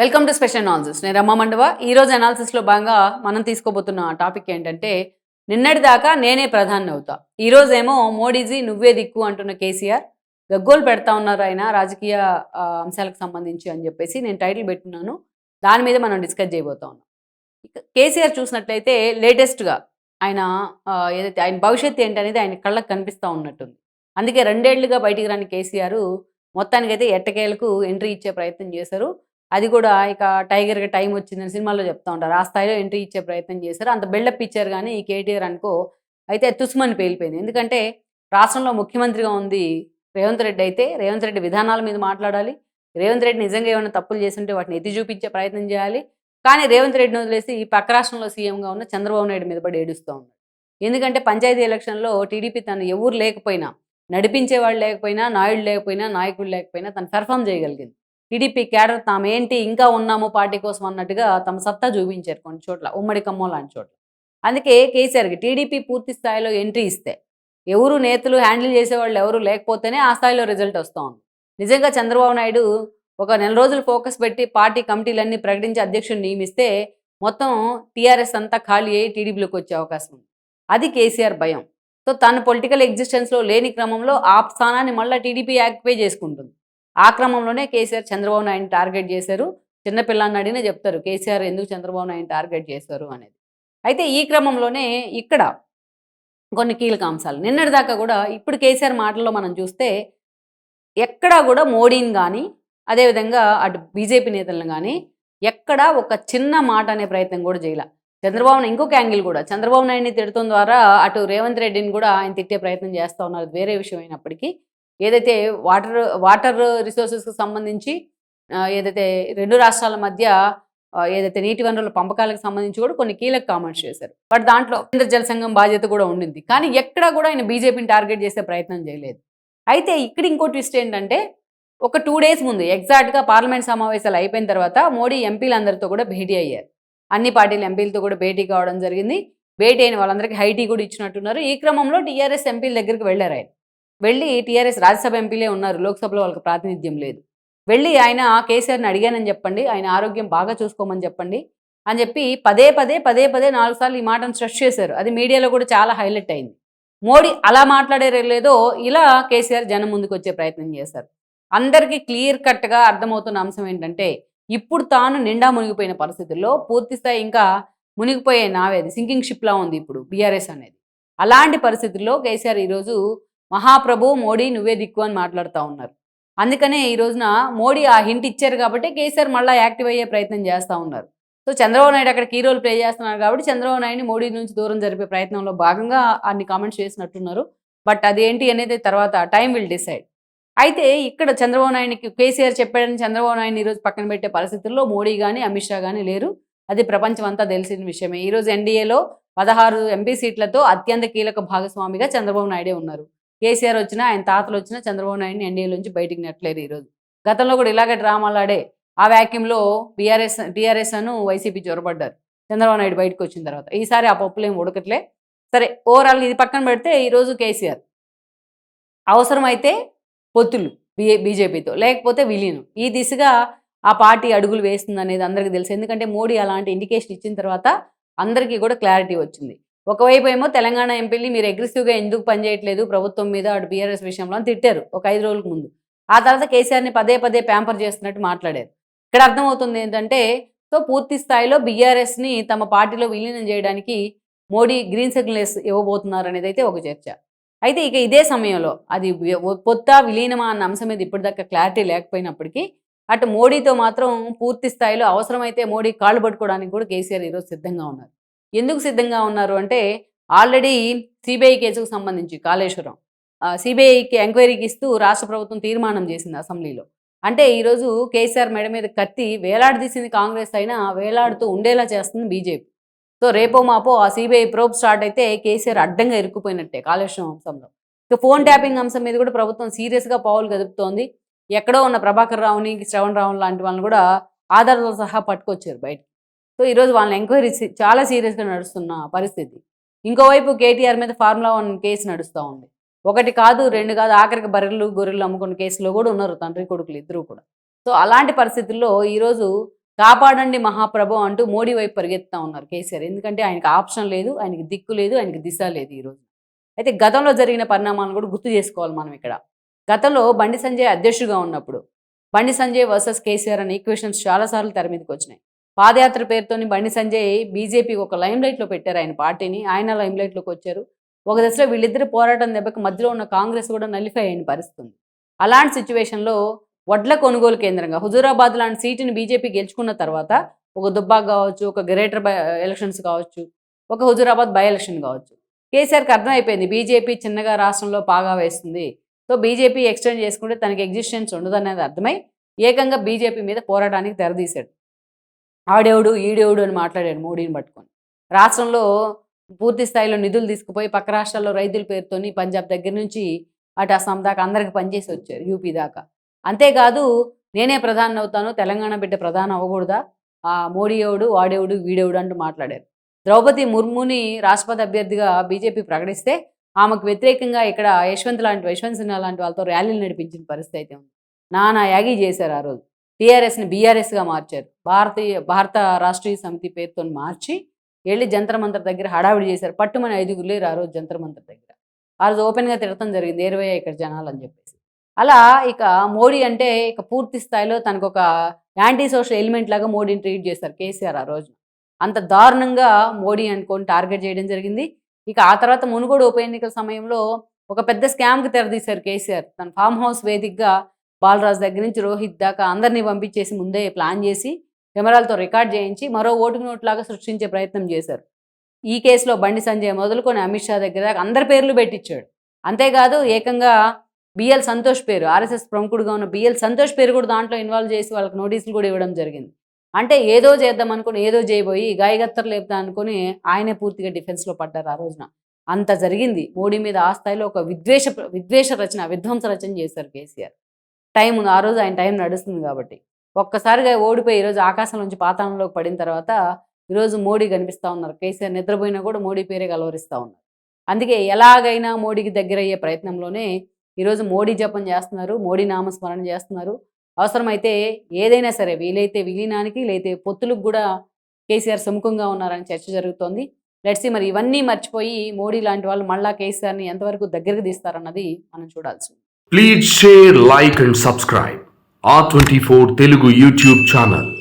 Welcome to special analysis నేను రమ్మ మండవ. ఈ రోజు భాగంగా మనం తీసుకోబోతున్న టాపిక్ ఏంటంటే నిన్నటి దాకా నేనే ప్రధాని అవుతా. ఈరోజేమో ఏమో మోడీజీ నువ్వే దిక్కు అంటున్న కేసీఆర్. గగ్గోలు పెడతా ఉన్నారు ఆయన రాజకీయ అంశాలకు సంబంధించి అని చెప్పేసి నేను టైటిల్ పెట్టున్నాను దాని మీద మనం డిస్కస్ చేయబోతా ఉన్నాం. కేసీఆర్ చూసినట్లయితే లేటెస్ట్గా ఆయన ఏదైతే ఆయన భవిష్యత్తు ఏంటనేది ఆయన కళ్ళకు కనిపిస్తూ ఉన్నట్టుంది. అందుకే రెండేళ్ళుగా బయటికి రాని కేసీఆర్ మొత్తానికైతే ఎట్టకేలకు ఎంట్రీ ఇచ్చే ప్రయత్నం చేశారు. అది కూడా ఇక టైగర్కి టైం వచ్చిందని సినిమాలో చెప్తా ఉంటారు. ఆ స్థాయిలో ఎంట్రీ ఇచ్చే ప్రయత్నం చేశారు. అంత బిల్డప్ ఇచ్చారు కానీ ఈ కేటీఆర్ అనుకో అయితే తుస్మని పేలిపోయింది. ఎందుకంటే రాష్ట్రంలో ముఖ్యమంత్రిగా ఉంది రేవంత్ రెడ్డి అయితే రేవంత్ రెడ్డి విధానాల మీద మాట్లాడాలి. రేవంత్ రెడ్డి నిజంగా ఏమైనా తప్పులు చేస్తుంటే వాటిని ఎత్తి చూపించే ప్రయత్నం చేయాలి. కానీ రేవంత్ రెడ్డిని వదిలేసి ఈ పక్క రాష్ట్రంలో సీఎంగా ఉన్న చంద్రబాబు నాయుడు మీద పడి ఏడుస్తూ ఉన్నాడు. ఎందుకంటే పంచాయతీ ఎలక్షన్లో టీడీపీ తను ఎవరు లేకపోయినా నడిపించేవాళ్ళు లేకపోయినా నాయుడు లేకపోయినా నాయకుడు లేకపోయినా తను పెర్ఫామ్ చేయగలిగింది. టీడీపీ క్యాడర్ తామేంటి ఇంకా ఉన్నాము పార్టీ కోసం అన్నట్టుగా తమ సత్తా చూపించారు కొన్ని చోట్ల ఉమ్మడి ఖమ్మం లాంటి చోట్ల. అందుకే కేసీఆర్కి టీడీపీ పూర్తి స్థాయిలో ఎంట్రీ ఇస్తే ఎవరు నేతలు హ్యాండిల్ చేసేవాళ్ళు ఎవరు లేకపోతేనే ఆ స్థాయిలో రిజల్ట్ వస్తూ ఉంది. నిజంగా చంద్రబాబు నాయుడు ఒక నెల రోజులు ఫోకస్ పెట్టి పార్టీ కమిటీలన్నీ ప్రకటించి అధ్యక్షుడిని నియమిస్తే మొత్తం టీఆర్ఎస్ అంతా ఖాళీ అయ్యి టీడీపీలోకి వచ్చే అవకాశం ఉంది. అది కేసీఆర్ భయం. సో తన పొలిటికల్ ఎగ్జిస్టెన్స్లో లేని క్రమంలో ఆ స్థానాన్ని మళ్ళీ టీడీపీ యాక్టిఫై చేసుకుంటుంది. ఆ క్రమంలోనే కేసీఆర్ చంద్రబాబు నాయుడిని టార్గెట్ చేశారు. చిన్నపిల్లాన్ని అడిగినా చెప్తారు కేసీఆర్ ఎందుకు చంద్రబాబు నాయుడిని టార్గెట్ చేశారు? అనేది. అయితే ఈ క్రమంలోనే ఇక్కడ కొన్ని కీలక అంశాలు. నిన్నటి దాకా కూడా ఇప్పుడు కేసీఆర్ మాటల్లో మనం చూస్తే ఎక్కడా కూడా మోడీని కానీ అదేవిధంగా అటు బీజేపీ నేతలను కానీ ఎక్కడా ఒక చిన్న మాట అనే ప్రయత్నం కూడా చేయాల. చంద్రబాబు ఇంకొక యాంగిల్ కూడా. చంద్రబాబు నాయుడిని తిడటం ద్వారా అటు రేవంత్ రెడ్డిని కూడా ఆయన తిట్టే ప్రయత్నం చేస్తూ ఉన్నారు. వేరే విషయం అయినప్పటికీ ఏదైతే వాటర్ వాటర్ రిసోర్సెస్కి సంబంధించి ఏదైతే రెండు రాష్ట్రాల మధ్య ఏదైతే నీటి వనరుల పంపకాలకు సంబంధించి కూడా కొన్ని కీలక కామెంట్స్ చేశారు. బట్ దాంట్లో కేంద్ర జల సంఘం బాధ్యత కూడా ఉండింది. కానీ ఎక్కడా కూడా ఆయన బీజేపీని టార్గెట్ చేసే ప్రయత్నం చేయలేదు. అయితే ఇక్కడ ఇంకో ట్విస్ట్ ఏంటంటే ఒక టూ డేస్ ముందు ఎగ్జాక్ట్గా పార్లమెంట్ సమావేశాలు అయిపోయిన తర్వాత మోడీ ఎంపీలందరితో కూడా భేటీ అయ్యారు. అన్ని పార్టీల ఎంపీలతో కూడా భేటీ కావడం జరిగింది. భేటీ అయిన వాళ్ళందరికీ హైటీ కూడా ఇచ్చినట్టున్నారు. ఈ క్రమంలో టీఆర్ఎస్ ఎంపీల దగ్గరికి వెళ్ళారు ఆయన. వెళ్ళి టీఆర్ఎస్ రాజ్యసభ ఎంపీలే ఉన్నారు లోక్సభలో వాళ్ళకి ప్రాతినిధ్యం లేదు. వెళ్ళి ఆయన కేసీఆర్ని అడిగానని చెప్పండి ఆయన ఆరోగ్యం బాగా చూసుకోమని చెప్పండి అని చెప్పి పదే పదే పదే పదే నాలుగు సార్లు ఈ మాటను స్ట్రెస్ చేశారు. అది మీడియాలో కూడా చాలా హైలైట్ అయింది. మోడీ అలా మాట్లాడారో లేదో ఇలా కేసీఆర్ జనం ముందుకు వచ్చే ప్రయత్నం చేశారు. అందరికీ క్లియర్ కట్గా అర్థమవుతున్న అంశం ఏంటంటే ఇప్పుడు తాను నిండా మునిగిపోయిన పరిస్థితుల్లో పూర్తి స్థాయి ఇంకా మునిగిపోయే నావేది సింకింగ్ షిప్లా ఉంది ఇప్పుడు బీఆర్ఎస్ అనేది. అలాంటి పరిస్థితుల్లో కేసీఆర్ ఈరోజు మహాప్రభు మోడీ నువ్వే దిక్కు అని మాట్లాడుతూ ఉన్నారు. అందుకనే ఈ రోజున మోడీ ఆ హింట్ ఇచ్చారు కాబట్టి కేసీఆర్ మళ్ళీ యాక్టివ్ అయ్యే ప్రయత్నం చేస్తూ ఉన్నారు. సో చంద్రబాబు నాయుడు అక్కడ కీ రోల్ ప్లే చేస్తున్నారు కాబట్టి చంద్రబాబు నాయుడిని మోడీ నుంచి దూరం జరిపే ప్రయత్నంలో భాగంగా అన్ని కామెంట్స్ చేసినట్టున్నారు. బట్ అదేంటి అనేది తర్వాత టైం విల్ డిసైడ్. అయితే ఇక్కడ చంద్రబాబు నాయుడికి కేసీఆర్ చెప్పాడని చంద్రబాబు నాయుడిని ఈరోజు పక్కన పెట్టే పరిస్థితుల్లో మోడీ కానీ అమిత్ షా కానీ లేరు. అది ప్రపంచం అంతా తెలిసిన విషయమే. ఈరోజు ఎన్డీఏలో పదహారు ఎంపీ సీట్లతో అత్యంత కీలక భాగస్వామిగా చంద్రబాబు నాయుడే ఉన్నారు. కేసీఆర్ వచ్చినా ఆయన తాతలు వచ్చినా చంద్రబాబు నాయుడిని ఎన్డీఏలోంచి బయటికి నెట్టలేరు ఈరోజు. గతంలో కూడా ఇలాగే డ్రామాలాడే ఆ వ్యాక్యంలో బీఆర్ఎస్ టీఆర్ఎస్ అను వైసీపీ జ్వరపడ్డారు చంద్రబాబు నాయుడు బయటకు వచ్చిన తర్వాత. ఈసారి ఆ పప్పులేం ఉడకట్లే. సరే ఓవరాల్ ఇది పక్కన పెడితే ఈరోజు కేసీఆర్. అవసరమైతే పొత్తులు బిఏ బీజేపీతో లేకపోతే విలీనం. ఈ దిశగా ఆ పార్టీ అడుగులు వేస్తుంది అనేది అందరికీ తెలుసు. ఎందుకంటే మోడీ అలాంటి ఇండికేషన్ ఇచ్చిన తర్వాత అందరికీ కూడా క్లారిటీ వచ్చింది. ఒకవైపు ఏమో తెలంగాణ ఎంపీలు మీరు అగ్రెసివ్గా ఎందుకు పనిచేయట్లేదు ప్రభుత్వం మీద అటు బీఆర్ఎస్ విషయంలో అని తిట్టారు ఒక ఐదు రోజులకు ముందు. ఆ తర్వాత కేసీఆర్ని పదే పదే ప్యాంపర్ చేస్తున్నట్టు మాట్లాడారు. ఇక్కడ అర్థమవుతుంది ఏంటంటే సో పూర్తి స్థాయిలో బీఆర్ఎస్ని తమ పార్టీలో విలీనం చేయడానికి మోడీ గ్రీన్ సిగ్నల్స్ ఇవ్వబోతున్నారు అనేది అయితే ఒక చర్చ. అయితే ఇక ఇదే సమయంలో అది కొత్త పొత్త విలీనమా అన్న అంశం మీద ఇప్పటిదాకా క్లారిటీ లేకపోయినప్పటికీ అటు మోడీతో మాత్రం పూర్తి స్థాయిలో అవసరమైతే మోడీ కాళ్ళు పట్టుకోవడానికి కూడా కేసీఆర్ ఈరోజు సిద్ధంగా ఉన్నారు. ఎందుకు సిద్ధంగా ఉన్నారు అంటే ఆల్రెడీ సిబిఐ కేసుకు సంబంధించి కాళేశ్వరం సిబిఐకి ఎంక్వైరీకి ఇస్తూ రాష్ట్ర ప్రభుత్వం తీర్మానం చేసింది అసెంబ్లీలో. అంటే ఈరోజు కేసీఆర్ మెడ మీద కత్తి వేలాడదీసింది కాంగ్రెస్ అయినా వేలాడుతూ ఉండేలా చేస్తుంది బీజేపీ. సో రేపో మాపో ఆ సిబిఐ ప్రోబ్ స్టార్ట్ అయితే కేసీఆర్ అడ్డంగా ఇరుక్కుపోయినట్టే కాళేశ్వరం అంశంలో. ఇక ఫోన్ ట్యాపింగ్ అంశం మీద కూడా ప్రభుత్వం సీరియస్గా పావులు కదుపుతోంది. ఎక్కడో ఉన్న ప్రభాకర్ రావుని శ్రవణ్ రావు లాంటి వాళ్ళని కూడా ఆధారాలతో సహా పట్టుకొచ్చారు బయట సో ఈరోజు వాళ్ళని ఎంక్వైరీ చాలా సీరియస్గా నడుస్తున్న పరిస్థితి. ఇంకోవైపు కేటీఆర్ మీద ఫార్ములా వన్ కేసు నడుస్తూ ఉంది. ఒకటి కాదు రెండు కాదు ఆఖరికి బర్రెలు గొర్రెలు అమ్ముకున్న కేసులో కూడా ఉన్నారు తండ్రి కొడుకులు ఇద్దరు కూడా. సో అలాంటి పరిస్థితుల్లో ఈరోజు కాపాడండి మహాప్రభు అంటూ మోడీ వైపు పరిగెత్తుతా ఉన్నారు కేసీఆర్. ఎందుకంటే ఆయనకి ఆప్షన్ లేదు ఆయనకి దిక్కు లేదు ఆయనకి దిశ లేదు ఈరోజు అయితే గతంలో జరిగిన పరిణామాలను కూడా గుర్తు చేసుకోవాలి మనం ఇక్కడ. గతంలో బండి సంజయ్ అధ్యక్షుడిగా ఉన్నప్పుడు బండి సంజయ్ వర్సెస్ కేసీఆర్ అనే ఈక్వేషన్స్ చాలాసార్లు తెర మీదకి వచ్చినాయి. పాదయాత్ర పేరుతోని బండి సంజయ్ బీజేపీ ఒక లైమ్ లైట్లో పెట్టారు ఆయన పార్టీని. ఆయన లైమ్ లైట్లోకి వచ్చారు. ఒక దశలో వీళ్ళిద్దరు పోరాటం దెబ్బకి మధ్యలో ఉన్న కాంగ్రెస్ కూడా నలిఫై అయిన పరిస్థితుంది. అలాంటి సిచ్యువేషన్లో వడ్ల కొనుగోలు కేంద్రంగా హుజూరాబాద్ లాంటి సీటుని బీజేపీ గెలుచుకున్న తర్వాత ఒక దుబ్బాక్ కావచ్చు ఒక గ్రేటర్ బై ఎలక్షన్స్ కావచ్చు ఒక హుజూరాబాద్ బై ఎలక్షన్ కావచ్చు. కేసీఆర్కి అర్థమైపోయింది బీజేపీ చిన్నగా రాష్ట్రంలో పాగా వేస్తుంది. సో బీజేపీ ఎక్స్టెండ్ చేసుకుంటే తనకి ఎగ్జిస్టెన్స్ ఉండదనేది అర్థమై ఏకంగా బీజేపీ మీద పోరాటానికి తెరదీశాడు. ఆడేవుడు ఈడేవుడు అని మాట్లాడాడు మోడీని పట్టుకొని. రాష్ట్రంలో పూర్తి స్థాయిలో నిధులు తీసుకుపోయి పక్క రాష్ట్రాల్లో రైతుల పేరుతోని పంజాబ్ దగ్గర నుంచి అటు అస్సాం దాకా అందరికి పనిచేసి వచ్చారు యూపీ దాకా. అంతేకాదు నేనే ప్రధాని అవుతాను తెలంగాణ బిడ్డ ప్రధాని అవ్వకూడదా? ఆ మోడీయోడు వాడేవుడు వీడేవుడు అంటూ మాట్లాడారు. ద్రౌపది ముర్ముని రాష్ట్రపతి అభ్యర్థిగా బీజేపీ ప్రకటిస్తే ఆమెకు వ్యతిరేకంగా ఇక్కడ యశ్వంత్ లాంటి యశ్వంత్ సిన్హా లాంటి వాళ్ళతో ర్యాలీలు నడిపించిన పరిస్థితి అయితే ఉంది. నానా యాగి చేశారు ఆ రోజు. టీఆర్ఎస్ని బీఆర్ఎస్గా మార్చారు. భారతీయ భారత రాష్ట్రీయ సమితి పేరుతో మార్చి వెళ్ళి జంతర్ మంతర్ దగ్గర హడావిడి చేశారు. పట్టుమని ఐదుగురు లేరు ఆ రోజు జంతర్ మంతర్ దగ్గర. ఆ రోజు ఓపెన్గా తిడతం జరిగింది ఏరువే ఇక్కడ జనాలు అని చెప్పేసి. అలా ఇక మోడీ అంటే ఇక పూర్తి స్థాయిలో తనకు ఒక యాంటీ సోషల్ ఎలిమెంట్ లాగా మోడీని ట్రీట్ చేశారు కేసీఆర్ ఆ రోజు అంత దారుణంగా మోడీ అనుకొని టార్గెట్ చేయడం జరిగింది. ఇక ఆ తర్వాత మునుగోడు ఉప ఎన్నికల సమయంలో ఒక పెద్ద స్కామ్కి తెరదీశారు కేసీఆర్. తన ఫామ్ హౌస్ వేదికగా బాలరాజ్ దగ్గర నుంచి రోహిత్ దాకా అందరినీ పంపించేసి ముందే ప్లాన్ చేసి కెమెరాలతో రికార్డ్ చేయించి మరో ఓటుకు నోట్లాగా సృష్టించే ప్రయత్నం చేశారు. ఈ కేసులో బండి సంజయ్ మొదలుకొని అమిత్ షా దగ్గర దాకా అందరి పేర్లు పెట్టించాడు. అంతేకాదు ఏకంగా బిఎల్ సంతోష్ పేరు ఆర్ఎస్ఎస్ ప్రముఖుడుగా ఉన్న బిఎల్ సంతోష్ పేరు కూడా దాంట్లో ఇన్వాల్వ్ చేసి వాళ్ళకి నోటీసులు కూడా ఇవ్వడం జరిగింది. అంటే ఏదో చేద్దాం అనుకుని ఏదో చేయబోయి గాయగత్తర్ లేపుతా అనుకుని ఆయనే పూర్తిగా డిఫెన్స్లో పడ్డారు ఆ రోజున. అంత జరిగింది. మోడీ మీద ఆ స్థాయిలో ఒక విద్వేష విద్వేష రచన విధ్వంస రచన చేశారు కేసీఆర్. టైం ఉంది. ఆ రోజు ఆయన టైం నడుస్తుంది కాబట్టి. ఒక్కసారిగా ఓడిపోయి ఈరోజు ఆకాశం నుంచి పాతాళంలోకి పడిన తర్వాత ఈరోజు మోడీ కనిపిస్తూ ఉన్నారు. కేసీఆర్ నిద్రపోయినా కూడా మోడీ పేరే కలవరిస్తూ ఉన్నారు. అందుకే ఎలాగైనా మోడీకి దగ్గరయ్యే ప్రయత్నంలోనే ఈరోజు మోడీ జపం చేస్తున్నారు. మోడీ నామస్మరణ చేస్తున్నారు. అవసరమైతే ఏదైనా సరే వీలైతే విలీనానికి లేతే పొత్తులకు కూడా కేసీఆర్ సుముఖంగా ఉన్నారని చర్చ జరుగుతోంది. లెట్సి మరి ఇవన్నీ మర్చిపోయి మోడీ లాంటి వాళ్ళు మళ్ళా కేసీఆర్ని ఎంతవరకు దగ్గరకు తీస్తారన్నది మనం చూడాల్సి ఉంది. Please share, like, and subscribe. R24 Telugu YouTube channel.